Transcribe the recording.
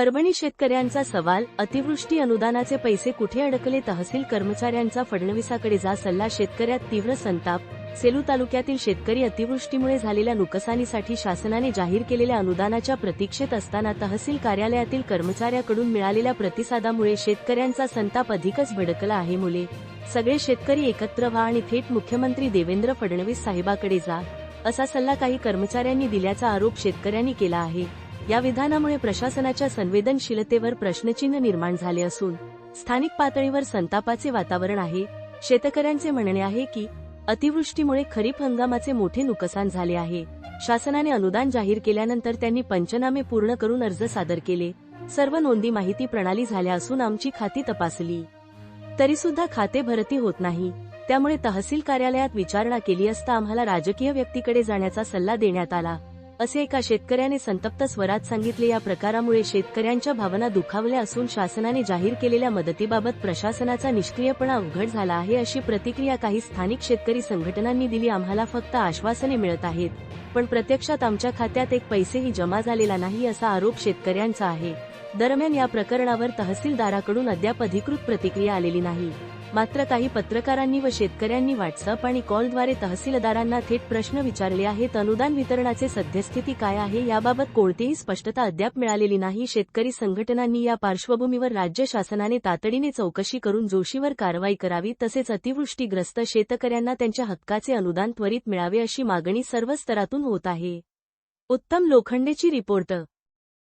परभणी शेतकऱ्यांचा सवाल अतिवृष्टी अनुदानाचे पैसे कुठे अडकले तहसील कर्मचाऱ्यांचा फडणवीसाकडे जा सल्ला शेतकऱ्यात तीव्र संताप सेलू तालुक्यातील शेतकरी अतिवृष्टीमुळे झालेल्या नुकसानीसाठी शासनाने जाहीर केलेल्या अनुदानाच्या प्रतीक्षेत असताना तहसील कार्यालयातील कर्मचाऱ्याकडून मिळालेल्या प्रतिसादामुळे शेतकऱ्यांचा संताप अधिकच भडकला आहे मुले. सगळे शेतकरी एकत्र व्हा आणि थेट मुख्यमंत्री देवेंद्र फडणवीस साहेबाकडे जा असा सल्ला काही कर्मचाऱ्यांनी दिल्याचा आरोप शेतकऱ्यांनी केला आहे. या विधानामुळे प्रशासनाच्या संवेदनशीलतेवर प्रश्नचिन्ह निर्माण झाले असून स्थानिक पातळीवर संतापाचे वातावरण आहे. शेतकऱ्यांचे म्हणणे आहे की अतिवृष्टीमुळे खरीप हंगामाचे मोठे नुकसान झाले आहे. शासनाने अनुदान जाहीर केल्यानंतर त्यांनी पंचनामे पूर्ण करून अर्ज सादर केले. सर्व नोंदी माहिती प्रणाली झाल्या असून आमची खाती तपासली. तरीसुद्धा खाते भरती होत नाही. त्यामुळे तहसील कार्यालयात विचारणा केली असता आम्हाला राजकीय व्यक्तीकडे जाण्याचा सल्ला देण्यात आला. असे एका शेतकऱ्याने संतप्त स्वरात सांगितले. या प्रकारामुळे शेतकऱ्यांच्या भावना दुखावल्या असून शासनाने जाहीर केलेल्या मदतीबाबत प्रशासनाचा निष्क्रियपणा उघड झाला आहे अशी प्रतिक्रिया काही स्थानिक शेतकरी संघटनांनी दिली. आम्हाला फक्त आश्वासने मिळत आहेत. पण प्रत्यक्षात आमच्या खात्यात एक पैसेही जमा झालेला नाही असा आरोप शेतकऱ्यांचा आहे. दरम्यान या प्रकरणावर तहसीलदाराकडून अद्याप अधिकृत प्रतिक्रिया आलेली नाही. मात्र काही पत्रकारांनी व शेतकऱ्यांनी व्हॉट्सअप आणि कॉलद्वारे तहसीलदारांना थेट प्रश्न विचारले आहेत अनुदान वितरणाचे सद्यस्थिती काय आहे याबाबत कोणतीही स्पष्टता अद्याप मिळालेली नाही. शेतकरी संघटनांनी या पार्श्वभूमीवर राज्य शासनाने तातडीने चौकशी करून जोशीवर कारवाई करावी तसेच अतिवृष्टीग्रस्त शेतकऱ्यांना त्यांच्या हक्काचे अनुदान त्वरित मिळावे अशी मागणी सर्व स्तरातून होत आहे. उत्तम लोखंडेची रिपोर्ट